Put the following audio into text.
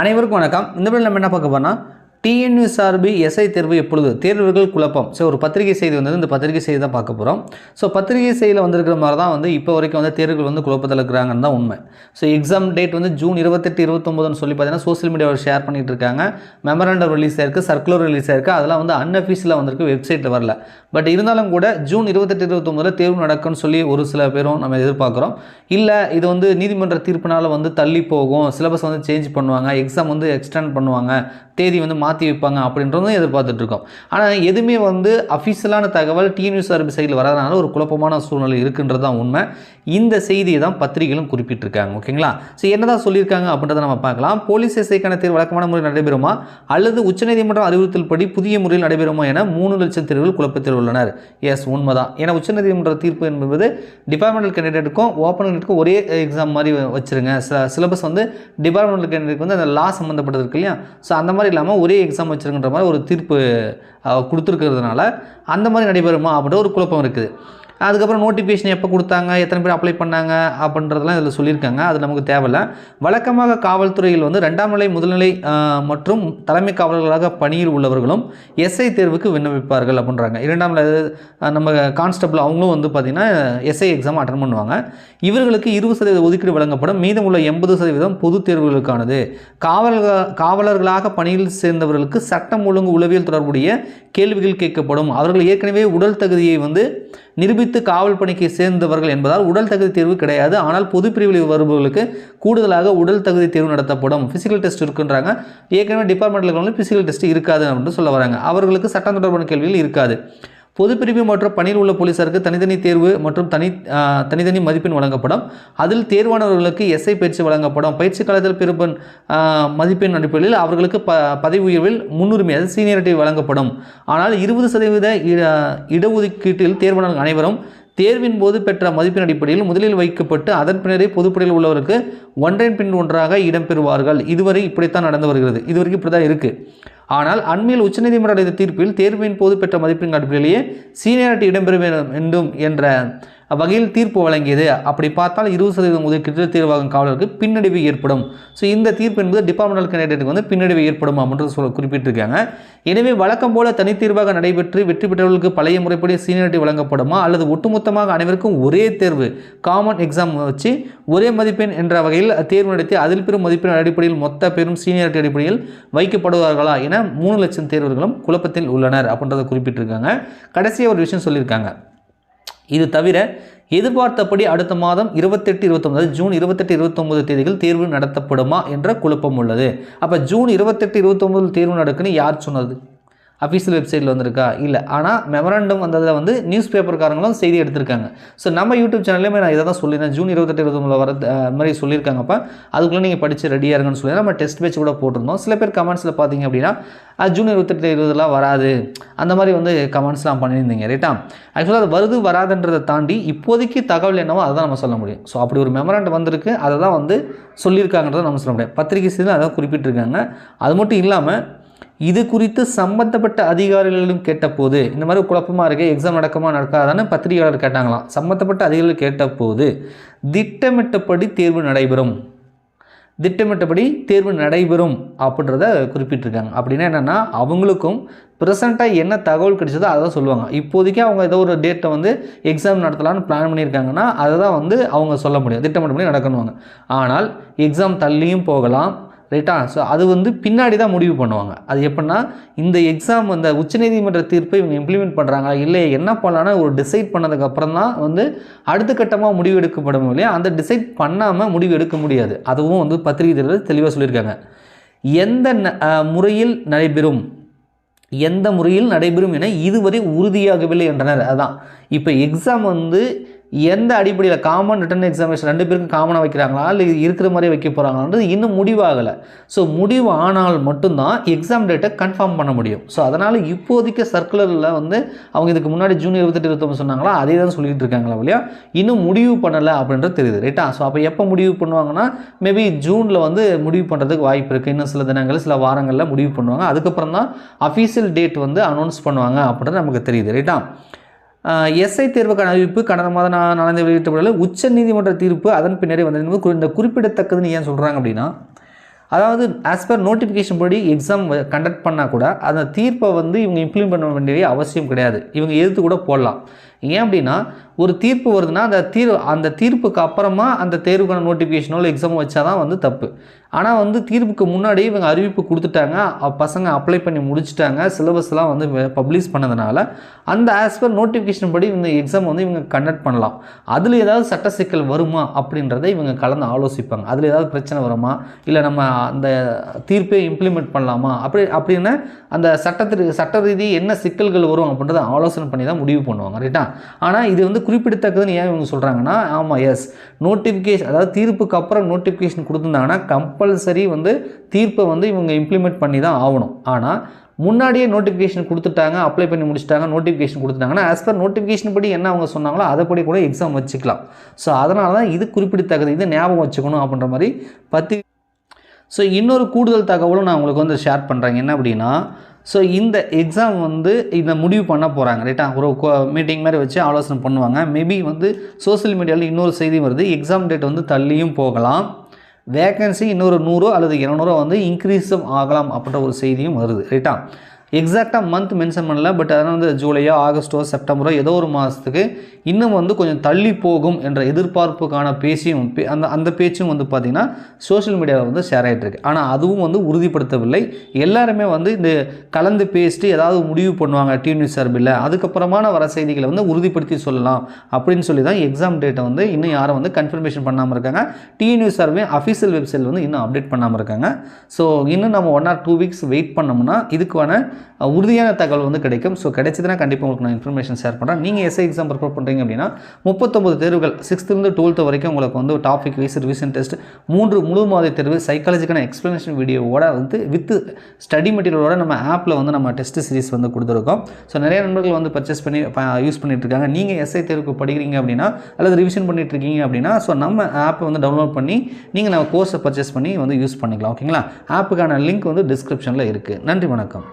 அனைவருக்கும் வணக்கம். இந்த வீடியோ நம்ம என்ன பார்க்க டிஎன்யூ சார்பு எஸ்ஐ தேர்வு எப்பொழுது? தேர்வுகள் குழப்பம். ஸோ ஒரு பத்திரிகை செய்தி வந்தது. இந்த பத்திரிகை செய்தி தான் பார்க்க போகிறோம் ஸோ பத்திரிகை செய்தியில் வந்திருக்கிற மாதிரி தான் வந்து இப்போ வரைக்கும் வந்து தேர்வுகள் வந்து குழப்பத்தில் இருக்கிறாங்கன்னு தான் உண்மை. ஸோ எக்ஸாம் டேட் வந்து ஜூன் இருபத்தெட்டு இருபத்தொம்போதுன்னு சொல்லி பார்த்தீங்கன்னா சோஷியல் மீடியாவில் ஷேர் பண்ணிகிட்டு இருக்காங்க. மெமரண்டம் ரிலீஸ் ஆயிருக்கு சர்க்குலர் ரிலீஸ் ஆயிருக்கு அதெல்லாம் வந்து அன்அஃபீஷியலாக வந்திருக்கு வெப்சைட்டில் வரல. பட் இருந்தாலும் கூட ஜூன் இருபத்தெட்டு இருபத்தொம்போதில் தேர்வு நடக்கும்னு சொல்லி ஒரு சில பேரும் நம்ம எதிர்பார்க்குறோம். இல்லை இது வந்து நீதிமன்ற தீர்ப்பினால் வந்து தள்ளி போகும். சிலபஸ் வந்து சேஞ்ச் பண்ணுவாங்க. எக்ஸாம் வந்து எக்ஸ்டெண்ட் பண்ணுவாங்க. தேதி வந்து மாற்றி வைப்பாங்க அப்படின்றதும் எதிர்பார்த்துட்ருக்கோம். ஆனால் எதுவுமே வந்து அஃபிஷியலான தகவல் டிஎன்யூ சார்பு சைடில் வராதனால ஒரு குழப்பமான சூழ்நிலை இருக்குன்றது தான் உண்மை. இந்த செய்தியை தான் பத்திரிகைகளும் குறிப்பிட்டிருக்காங்க ஓகேங்களா? ஸோ என்னதான் சொல்லியிருக்காங்க அப்படின்றத நம்ம பார்க்கலாம். போலீஸ் எஸ்ஐக்கான தேர்வு வழக்கமான முறையில் நடைபெறுமா? அல்லது உச்சநீதிமன்றம் அறிவுறுத்தல் படி புதிய முறையில் நடைபெறுமா என மூணு லட்சம் தேர்வுகள் குழப்பத்தில் உள்ளனர். எஸ் உண்மைதான். ஏன்னா உச்சநீதிமன்ற தீர்ப்பு என்பது டிபார்ட்மெண்டல் கேண்டிடேட்டுக்கும் ஓப்பன் கேண்டிடேட்டுக்கும் ஒரே எக்ஸாம் மாதிரி வச்சுருங்க. சிலபஸ் வந்து டிபார்ட்மெண்டல் கேண்டிடேட் வந்து அந்த லா சம்மந்தப்பட்டது இருக்கு இல்லையா? ஸோ அந்த மாதிரி இல்லாமல் ஒரே எக்ஸாம் வச்சுருக்கின்ற மாதிரி ஒரு தீர்ப்பு கொடுத்துருக்கிறதுனால அந்த மாதிரி நடைபெறுமா அப்படின்ற ஒரு குழப்பம் இருக்குது. அதுக்கப்புறம் நோட்டிஃபிகேஷன் எப்போ கொடுத்தாங்க எத்தனை பேர் அப்ளை பண்ணாங்க அப்படின்றதெல்லாம் இதில் சொல்லியிருக்காங்க. அது நமக்கு தேவையில்ல. வழக்கமாக காவல்துறையில் வந்து ரெண்டாம் நிலை முதல்நிலை மற்றும் தலைமை காவலர்களாக பணியில் உள்ளவர்களும் எஸ்ஐ தேர்வுக்கு விண்ணப்பிப்பார்கள் அப்படின்றாங்க. இரண்டாம் நிலை நம்ம கான்ஸ்டபிள் அவங்களும் வந்து பார்த்திங்கன்னா எஸ்ஐ எக்ஸாம் அட்டன் பண்ணுவாங்க. இவர்களுக்கு இருபது சதவீத ஒதுக்கீடு வழங்கப்படும். மீதம் உள்ள எண்பது சதவீதம் பொது தேர்வுகளுக்கானது. காவலர்கள் காவலர்களாக பணியில் சேர்ந்தவர்களுக்கு சட்டம் ஒழுங்கு உளவியல் தொடர்புடைய கேள்விகள் கேட்கப்படும். அவர்கள் ஏற்கனவே உடல் தகுதியை வந்து நிரூபித்து காவல் பணிக்கு சேர்ந்தவர்கள் என்பதால் உடல் தகுதி தேர்வு கிடையாது. ஆனால் பொது பிரிவில் வருபவர்களுக்கு கூடுதலாக உடல் தகுதி தேர்வு நடத்தப்படும். ஃபிசிக்கல் டெஸ்ட் இருக்குன்றாங்க. ஏற்கனவே டிபார்ட்மெண்ட்டில் வந்து ஃபிசிக்கல் டெஸ்ட் இருக்காது அப்படின்னு சொல்ல வராங்க. அவர்களுக்கு சட்டம் தொடர்பான கேள்விகள் இருக்காது. பொதுப்பிரிவு மற்றும் பணியில் உள்ள போலீசாருக்கு தனித்தனி தேர்வு மற்றும் தனி தனித்தனி மதிப்பெண் வழங்கப்படும். அதில் தேர்வானவர்களுக்கு எஸ்ஐ பயிற்சி வழங்கப்படும். பயிற்சி காலத்தில் பெறும் மதிப்பெண் அடிப்படையில் அவர்களுக்கு ப பதவி உயர்வில் முன்னுரிமை அது சீனியாரிட்டி வழங்கப்படும். ஆனால் இருபது சதவீத இட இடஒதுக்கீட்டில் தேர்வானவர்கள் அனைவரும் தேர்வின் போது பெற்ற மதிப்பெண் அடிப்படையில் முதலில் வைக்கப்பட்டு அதன் பின்னரே பொதுப்படையில் உள்ளவருக்கு ஒன்றின் பின் ஒன்றாக இடம்பெறுவார்கள் இதுவரை இப்படித்தான் நடந்து வருகிறது. இதுவரைக்கும் இப்படி தான் இருக்குது ஆனால் அண்மையில் உச்சநீதிமன்ற அளித்த தீர்ப்பில் தேர்வின் போது பெற்ற மதிப்பெண் அடிப்படையிலேயே சீனியாரிட்டி இடம்பெற வேண்டும் என்ற வகையில் தீர்ப்பு வழங்கியது. அப்படி பார்த்தால் இருபது சதவீதம் ஒதுக்கீட்டு தேர்வாகும் காவலருக்கு பின்னடைவு ஏற்படும். ஸோ இந்த தீர்ப்பு என்பது டிபார்ட்மெண்டல் கேண்டிடேட்டுக்கு வந்து பின்னடைவு ஏற்படும் அப்படின்றது சொல்ல குறிப்பிட்டிருக்காங்க. எனவே வழக்கம் போல தனித்தீர்வாக நடைபெற்று வெற்றி பெற்றவர்களுக்கு பழைய முறைப்படி சீனியாரிட்டி வழங்கப்படுமா? அல்லது ஒட்டுமொத்தமாக அனைவருக்கும் ஒரே தேர்வு காமன் எக்ஸாம் வச்சு ஒரே மதிப்பெண் என்ற வகையில் தேர்வு நடத்தி அதில் பெறும் மதிப்பெண் அடிப்படையில் மொத்த பெரும் சீனியாரிட்டி அடிப்படையில் வைக்கப்படுவார்களா என மூணு லட்சம் தேர்வர்களும் குழப்பத்தில் உள்ளனர் அப்படின்றத குறிப்பிட்டிருக்காங்க. கடைசியாக ஒரு விஷயம் சொல்லியிருக்காங்க. இது தவிர எதிர்பார்த்தபடி அடுத்த மாதம் இருபத்தெட்டு இருபத்தொம்பது ஜூன் இருபத்தெட்டு இருபத்தொம்பது தேதிகள் தேர்வு நடத்தப்படுமா என்ற குழப்பம் உள்ளது. அப்போ ஜூன் இருபத்தெட்டு இருபத்தொம்பது தேர்வு நடக்குன்னு யார் சொன்னது? அஃபீஷியல் வெப்சைட்டில் வந்திருக்கா? இல்லை. ஆனால் மெமரண்டம் வந்ததில் வந்து நியூஸ் பேப்பர்காரங்களும் செய்தி எடுத்திருக்காங்க. ஸோ நம்ம யூடியூப் சேனல்லையுமே நான் இதை தான் சொல்லியிருந்தேன். ஜூன் இருபத்தெட்டு இருபத்தொம்பது வர அது மாதிரி சொல்லியிருக்காங்கப்பா அதுக்குள்ளே நீங்கள் படித்து ரெடியாக இருங்கன்னு சொல்லி நம்ம டெஸ்ட் பேட்ச் கூட போட்டிருந்தோம். சில பேர் கமெண்ட்ஸில் பார்த்தீங்க அப்படின்னா அது ஜூன் இருபத்தெட்டு இருபதுலாம் வராது. அந்த மாதிரி வந்து கமெண்ட்ஸ்லாம் பண்ணியிருந்தீங்க ரைட்டா ஆக்சுவலாக அது வருது வராதுன்றதை தாண்டி இப்போதைக்கு தகவல் என்னவோ அதை தான் நம்ம சொல்ல முடியும். ஸோ அப்படி ஒரு மெமரண்ட் வந்திருக்கு. அதை தான் வந்து சொல்லியிருக்காங்கன்றதை நம்ம சொல்ல முடியும். பத்திரிகை செய்தியில் அதான் குறிப்பிட்டிருக்காங்க. அது மட்டும் இல்லாமல் இது குறித்து சம்பந்தப்பட்ட அதிகாரிகளிடம் கேட்டபோது இந்த மாதிரி குழப்பமாக இருக்கு எக்ஸாம் நடக்குமா நடக்காதான்னு பத்திரிகையாளர் கேட்டாங்களாம். சம்பந்தப்பட்ட அதிகாரிகள் கேட்டபோது திட்டமிட்டபடி தேர்வு நடைபெறும். திட்டமிட்டபடி தேர்வு நடைபெறும் அப்படின்றத குறிப்பிட்டிருக்காங்க. அப்படின்னா என்னென்னா அவங்களுக்கும் ப்ரெசண்ட்டாக என்ன தகவல் கிடைச்சதோ அதை தான் சொல்லுவாங்க. இப்போதைக்கு அவங்க ஏதோ ஒரு டேட்டை வந்து எக்ஸாம் நடத்தலாம்னு பிளான் பண்ணியிருக்காங்கன்னா அதை தான் வந்து அவங்க சொல்ல முடியும். திட்டமிட்டபடி நடக்கணுவாங்க. ஆனால் எக்ஸாம் தள்ளியும் போகலாம். ரைட்டா ஸோ அது வந்து பின்னாடி தான் முடிவு பண்ணுவாங்க. அது எப்படின்னா இந்த எக்ஸாம் அந்த உச்சநீதிமன்ற தீர்ப்பை இவங்க இம்ப்ளிமெண்ட் பண்ணுறாங்க இல்லை என்ன பண்ணலான்னு ஒரு டிசைட் பண்ணதுக்கப்புறம் தான் வந்து அடுத்த கட்டமாக முடிவு எடுக்கப்படும் இல்லையா அந்த டிசைட் பண்ணாமல் முடிவு எடுக்க முடியாது. அதுவும் வந்து பத்திரிகை தெளிவாக சொல்லியிருக்காங்க. எந்த ந- முறையில் நடைபெறும்? எந்த முறையில் நடைபெறும் என இதுவரை உறுதியாகவில்லை என்றனர். அதான். இப்போ எக்ஸாம் வந்து எந்த அடிப்படையில் காமன் ரிட்டன் எக்ஸாமினேஷன் ரெண்டு பேருக்கும் காமனாக வைக்கிறாங்களா? இல்லை இருக்கிற மாதிரி வைக்க போகிறாங்கன்றது இன்னும் முடிவாகலை. ஸோ முடிவு ஆனால் மட்டும்தான் எக்ஸாம் டேட்டை கன்ஃபார்ம் பண்ண முடியும். ஸோ அதனால் இப்போதைக்கு சர்க்குலரில் வந்து அவங்க இதுக்கு முன்னாடி ஜூன் இருபத்தெட்டு இருபத்தொம்பது சொன்னாங்களா? அதே தான் சொல்லிகிட்டு இருக்காங்களா இல்லையா இன்னும் முடிவு பண்ணலை அப்படின்றது தெரியுது ரைட்டா ஸோ அப்போ எப்போ முடிவு பண்ணுவாங்கன்னா மேபி ஜூனில் வந்து முடிவு பண்ணுறதுக்கு வாய்ப்பு இருக்குது இன்னும் சில தினங்கள் சில வாரங்களில் முடிவு பண்ணுவாங்க. அதுக்கப்புறம் தான் அஃபீஷியல் டேட் வந்து அனௌன்ஸ் பண்ணுவாங்க அப்படின்றது நமக்கு தெரியுது ரைட்டா எஸ்ஐ தேர்வுக்கான அறிவிப்பு கடந்த மாதம் நான் நடந்த வெளியிட்டப்படல உச்ச நீதிமன்ற தீர்ப்பு அதன் பின்னரே வந்தது. குறி- இந்த குறிப்பிடத்தக்கதுன்னு ஏன் சொல்கிறாங்க அப்படின்னா அதாவது ஆஸ் பர் நோட்டிஃபிகேஷன் படி எக்ஸாம் கண்டக்ட் பண்ணால் கூட அந்த தீர்ப்பை வந்து இவங்க இம்ப்ளிமெண்ட் பண்ண வேண்டிய அவசியம் கிடையாது. இவங்க எதிர்த்து கூட போடலாம். ஏன் அப்படின்னா ஒரு தீர்ப்பு வருதுன்னா அந்த தீர் அந்த தீர்ப்புக்கு அப்புறமா அந்த தேர்வுக்கான நோட்டிஃபிகேஷனோ இல்லை எக்ஸாமோ வச்சா தான் வந்து தப்பு. ஆனால் வந்து தீர்ப்புக்கு முன்னாடி இவங்க அறிவிப்பு கொடுத்துட்டாங்க. பசங்க அப்ளை பண்ணி முடிச்சுட்டாங்க. சிலபஸ்லாம் வந்து பப்ளிஷ் பண்ணதுனால அந்த ஆஸ் பர் நோட்டிஃபிகேஷன் படி இந்த எக்ஸாம் வந்து இவங்க கண்டக்ட் பண்ணலாம். அதில் ஏதாவது சட்ட சிக்கல் வருமா அப்படின்றத இவங்க கலந்து ஆலோசிப்பாங்க. அதில் ஏதாவது பிரச்சனை வருமா? இல்லை நம்ம அந்த தீர்ப்பை இம்ப்ளிமெண்ட் பண்ணலாமா? அப்படி அப்படின்னு அந்த சட்டத்திற்கு சட்ட ரீதி என்ன சிக்கல்கள் வரும் அப்படின்றத ஆலோசனை பண்ணி தான் முடிவு பண்ணுவாங்க. ரைட்டா ஆனால் இது வந்து குறிப்பிடத்தக்கதுன்னு ஏன் இவங்க சொல்கிறாங்கன்னா ஆமாம் எஸ் நோட்டிஃபிகேஷன் அதாவது தீர்ப்புக்கு அப்புறம் நோட்டிஃபிகேஷன் கொடுத்துருந்தாங்கன்னா கம்பல்சரி வந்து தீர்ப்பை வந்து இவங்க இம்ப்ளிமெண்ட் பண்ணி தான் ஆகணும். ஆனால் முன்னாடியே நோட்டிஃபிகேஷன் கொடுத்துட்டாங்க அப்ளை பண்ணி முடிச்சிட்டாங்க நோட்டிஃபிகேஷன் கொடுத்துட்டாங்கன்னா ஆஸ் பர் நோட்டிஃபிகேஷன் படி என்ன அவங்க சொன்னாங்களோ அதைப்படி கூட எக்ஸாம் வச்சுக்கலாம். ஸோ அதனால தான் இது குறிப்பிடத்தக்கது. இது ஞாபகம் வச்சுக்கணும் அப்படின்ற மாதிரி பற்றி ஸோ இன்னொரு கூடுதல் தகவலும் நான் உங்களுக்கு வந்து ஷேர் பண்ணுறேன் என்ன அப்படின்னா ஸோ இந்த எக்ஸாம் வந்து இதை முடிவு பண்ண போகிறாங்க ரைட்டா ஒரு மீட்டிங் மாதிரி வச்சு ஆலோசனை பண்ணுவாங்க. மேபி வந்து சோஷியல் மீடியாவில் இன்னொரு செய்தி வருது. எக்ஸாம் டேட் வந்து தள்ளியும் போகலாம். வேகன்சி இன்னொரு நூறோ அல்லது இரநூறோ வந்து இன்க்ரீஸும் ஆகலாம் அப்படின்ற ஒரு செய்தியும் வருது ரைட்டா எக்ஸாக்டாக மந்த் மென்ஷன் பண்ணல பட் அதனால் வந்து ஜூலையோ ஆகஸ்ட்டோ செப்டம்பரோ ஏதோ ஒரு மாதத்துக்கு இன்னும் வந்து கொஞ்சம் தள்ளி போகும் என்ற எதிர்பார்ப்புக்கான பேசியும் பே- அந்த அந்த பேச்சும் வந்து பார்த்திங்கன்னா சோஷியல் மீடியாவில் வந்து ஷேர் ஆகிட்டுருக்கு ஆனால் அதுவும் வந்து உறுதிப்படுத்தவில்லை. எல்லாருமே வந்து இந்த கலந்து பேசிட்டு ஏதாவது முடிவு பண்ணுவாங்க டி நியூஸ் சார்பில் அதுக்கப்புறமான வர செய்திகளை வந்து உறுதிப்படுத்தி சொல்லலாம் அப்படின்னு சொல்லி தான் எக்ஸாம் டேட்டை வந்து இன்னும் யாரும் வந்து கன்ஃபர்மேஷன் பண்ணாமல் இருக்காங்க. டி நியூஸ் சார்பே அஃபீஷியல் வெப்சைட் வந்து இன்னும் அப்டேட் பண்ணாமல் இருக்காங்க. ஸோ இன்னும் நம்ம one or two weeks wait பண்ணோம்னா இதுக்கான உறுதியான தகவல் வந்து கிடைக்கும். ஸோ கிடைச்சதுன்னா கண்டிப்பாக உங்களுக்கு நான் இன்ஃபர்மேஷன் ஷேர் பண்ணுறேன் நீங்கள் எஸ்ஐ எக்ஸாம் ப்ரிப்பேர் பண்ணுறீங்க அப்படின்னா முப்பத்தொம்பது தேர்வுகள் சிக்ஸ்த்துலேருந்து டுவெல்த்து வரைக்கும் உங்களுக்கு வந்து டாபிக் வைஸ் ரிவிஷன் டெஸ்ட் மூன்று முழு மாத தேர்வு சைக்காலஜிக்கான எக்ஸ்ப்ளனேஷன் வீடியோவோட வந்து வித் ஸ்டடி மெட்டீரியலோட நம்ம ஆப்பில் வந்து நம்ம டெஸ்ட் சீரிஸ் வந்து கொடுத்துருக்கோம். ஸோ நிறைய நண்பர்கள் வந்து பர்ச்சேஸ் பண்ணி யூஸ் பண்ணிகிட்ருக்காங்க நீங்கள் எஸ்ஐ தேர்வுக்கு படிக்கிறீங்க அப்படின்னா அல்லது ரிவிஷன் பண்ணிட்டு இருக்கீங்க அப்படின்னா ஸோ நம்ம ஆப்பை வந்து டவுன்லோட் பண்ணி நீங்கள் நம்ம கோர்ஸை பர்ச்சேஸ் பண்ணி வந்து யூஸ் பண்ணிக்கலாம். ஓகேங்களா ஆப்புக்கான லிங்க் வந்து டிஸ்கிரிப்ஷனில் இருக்குது நன்றி வணக்கம்.